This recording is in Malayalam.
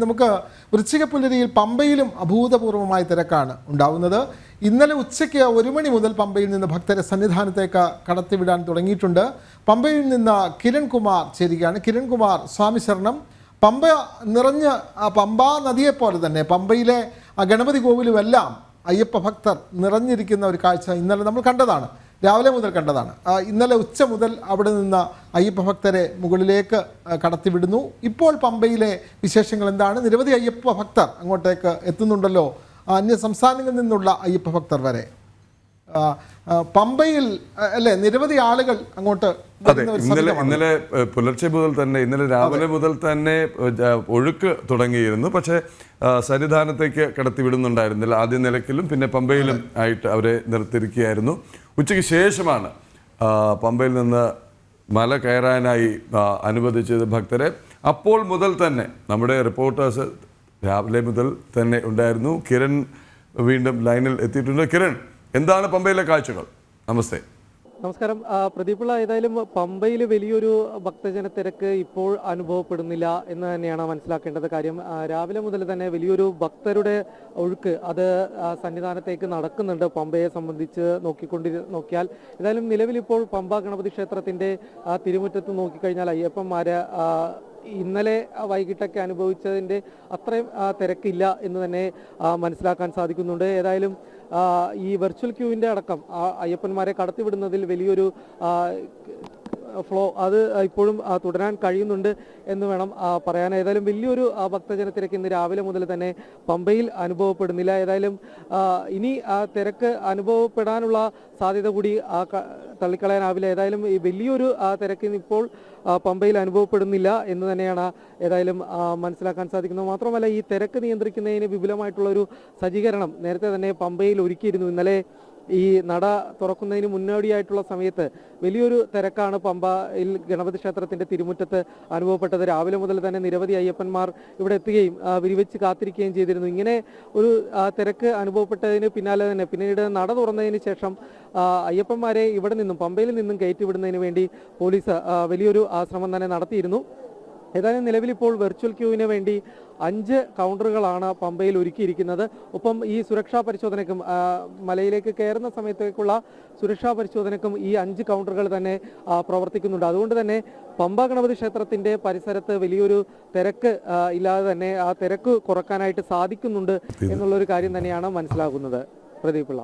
നമുക്ക് വൃശ്ചിക പുലരിയിൽ പമ്പയിലും അഭൂതപൂർവമായ തിരക്കാണ് ഉണ്ടാവുന്നത്. ഇന്നലെ ഉച്ചയ്ക്ക് ഒരു മണി മുതൽ പമ്പയിൽ നിന്ന് ഭക്തരെ സന്നിധാനത്തേക്ക് കടത്തിവിടാൻ തുടങ്ങിയിട്ടുണ്ട്. പമ്പയിൽ നിന്ന് കിരൺകുമാർ ചേരുകയാണ്. കിരൺ കുമാർ സ്വാമി ശരണം. പമ്പ നിറഞ്ഞ പമ്പാ നദിയെപ്പോലെ തന്നെ പമ്പയിലെ ഗണപതി കോവിലുമെല്ലാം അയ്യപ്പ ഭക്തർ നിറഞ്ഞിരിക്കുന്ന ഒരു കാഴ്ച ഇന്നലെ നമ്മൾ കണ്ടതാണ്. രാവിലെ മുതൽ കണ്ടതാണ്. ഇന്നലെ ഉച്ച മുതൽ അവിടെ നിന്ന് അയ്യപ്പ ഭക്തരെ മുകളിലേക്ക് കടത്തിവിടുന്നു. ഇപ്പോൾ പമ്പയിലെ വിശേഷങ്ങൾ എന്താണ്? നിരവധി അയ്യപ്പ ഭക്തർ അങ്ങോട്ടേക്ക് എത്തുന്നുണ്ടല്ലോ. അന്യ സംസ്ഥാനങ്ങളിൽ നിന്നുള്ള അയ്യപ്പ ഭക്തർ വരെ. പമ്പയിൽ അല്ലെ നിരവധി ആളുകൾ അങ്ങോട്ട് അതെ ഇന്നലെ ഇന്നലെ പുലർച്ചെ മുതൽ തന്നെ ഇന്നലെ രാവിലെ മുതൽ തന്നെ ഒഴുക്ക് തുടങ്ങിയിരുന്നു. പക്ഷേ സന്നിധാനത്തേക്ക് കടത്തി വിടുന്നുണ്ടായിരുന്നില്ല ആദ്യ നിലക്കിലും പിന്നെ പമ്പയിലും ആയിട്ട് അവരെ നിർത്തിയിരിക്കുകയായിരുന്നു. ഉച്ചയ്ക്ക് ശേഷമാണ് പമ്പയിൽ നിന്ന് മല കയറാനായി അനുവദിച്ചത് ഭക്തരെ. അപ്പോൾ മുതൽ തന്നെ നമ്മുടെ റിപ്പോർട്ടേഴ്സ് രാവിലെ മുതൽ തന്നെ ഉണ്ടായിരുന്നു. കിരൺ വീണ്ടും ലൈനിൽ എത്തിയിട്ടുണ്ട്. കിരൺ എന്താണ് പമ്പയിലെ കാഴ്ചകൾ? നമസ്തേ. നമസ്കാരം. പ്രദീപുള്ള ഏതായാലും പമ്പയിൽ വലിയൊരു ഭക്തജന തിരക്ക് ഇപ്പോൾ അനുഭവപ്പെടുന്നില്ല എന്ന് തന്നെയാണ് മനസ്സിലാക്കേണ്ടത് കാര്യം. രാവിലെ മുതൽ തന്നെ വലിയൊരു ഭക്തരുടെ ഒഴുക്ക് അത് സന്നിധാനത്തേക്ക് നടക്കുന്നുണ്ട് പമ്പയെ സംബന്ധിച്ച് നോക്കിക്കൊണ്ടി നോക്കിയാൽ. ഏതായാലും നിലവിൽ ഇപ്പോൾ പമ്പ ഗണപതി ക്ഷേത്രത്തിന്റെ തിരുമുറ്റത്ത് നോക്കിക്കഴിഞ്ഞാൽ അയ്യപ്പന്മാര് ഇന്നലെ വൈകിട്ടൊക്കെ അനുഭവിച്ചതിന്റെ അത്രയും തിരക്കില്ല എന്ന് തന്നെ മനസ്സിലാക്കാൻ സാധിക്കുന്നുണ്ട്. ഏതായാലും ഈ വെർച്വൽ ക്യൂവിന്റെ അടക്കം അയ്യപ്പന്മാരെ കടത്തിവിടുന്നതിൽ വലിയൊരു ഫ്ലോ അത് ഇപ്പോഴും തുടരാൻ കഴിയുന്നുണ്ട് എന്ന് വേണം പറയാൻ. ഏതായാലും വലിയൊരു ഭക്തജനത്തിരക്ക് ഇന്ന് രാവിലെ മുതൽ തന്നെ പമ്പയിൽ അനുഭവപ്പെടുന്നില്ല. ഏതായാലും ഇനി ആ തിരക്ക് അനുഭവപ്പെടാനുള്ള സാധ്യത കൂടി തള്ളിക്കളയാനാവില്ല ഏതായാലും ഈ വലിയൊരു ആ, തിരക്ക് ഇന്ന് ഇപ്പോൾ പമ്പയിൽ അനുഭവപ്പെടുന്നില്ല എന്ന് തന്നെയാണ് ഏതായാലും മനസ്സിലാക്കാൻ സാധിക്കുന്നത്. മാത്രമല്ല ഈ തിരക്ക് നിയന്ത്രിക്കുന്നതിന് വിപുലമായിട്ടുള്ള ഒരു സജ്ജീകരണം നേരത്തെ തന്നെ പമ്പയിൽ ഒരുക്കിയിരുന്നു. ഇന്നലെ ഈ നട തുറക്കുന്നതിന് മുന്നോടിയായിട്ടുള്ള സമയത്ത് വലിയൊരു തിരക്കാണ് പമ്പയിൽ ഗണപതി ക്ഷേത്രത്തിന്റെ തിരുമുറ്റത്ത് അനുഭവപ്പെട്ടത്. രാവിലെ മുതൽ തന്നെ നിരവധി അയ്യപ്പന്മാർ ഇവിടെ എത്തുകയും വിരിവെച്ച് കാത്തിരിക്കുകയും ചെയ്തിരുന്നു. ഇങ്ങനെ ഒരു തിരക്ക് അനുഭവപ്പെട്ടതിന് പിന്നാലെ തന്നെ പിന്നീട് നട തുറന്നതിന് ശേഷം അയ്യപ്പന്മാരെ ഇവിടെ നിന്നും പമ്പയിൽ നിന്നും കയറ്റിവിടുന്നതിന് വേണ്ടി പോലീസ് വലിയൊരു ശ്രമം തന്നെ നടത്തിയിരുന്നു. ഏതായാലും നിലവിൽ ഇപ്പോൾ വെർച്വൽ ക്യൂവിന് വേണ്ടി അഞ്ച് കൗണ്ടറുകളാണ് പമ്പയിൽ ഒരുക്കിയിരിക്കുന്നത്. ഒപ്പം ഈ സുരക്ഷാ പരിശോധനയ്ക്കും മലയിലേക്ക് കയറുന്ന സമയത്തേക്കുള്ള സുരക്ഷാ പരിശോധനയ്ക്കും ഈ അഞ്ച് കൗണ്ടറുകൾ തന്നെ പ്രവർത്തിക്കുന്നുണ്ട്. അതുകൊണ്ട് തന്നെ പമ്പ ഗണപതി ക്ഷേത്രത്തിന്റെ പരിസരത്ത് വലിയൊരു തിരക്ക് ഇല്ലാതെ തന്നെ ആ തിരക്ക് കുറക്കാനായിട്ട് സാധിക്കുന്നുണ്ട് എന്നുള്ളൊരു കാര്യം തന്നെയാണ് മനസ്സിലാകുന്നത്. പ്രദീപിള്ള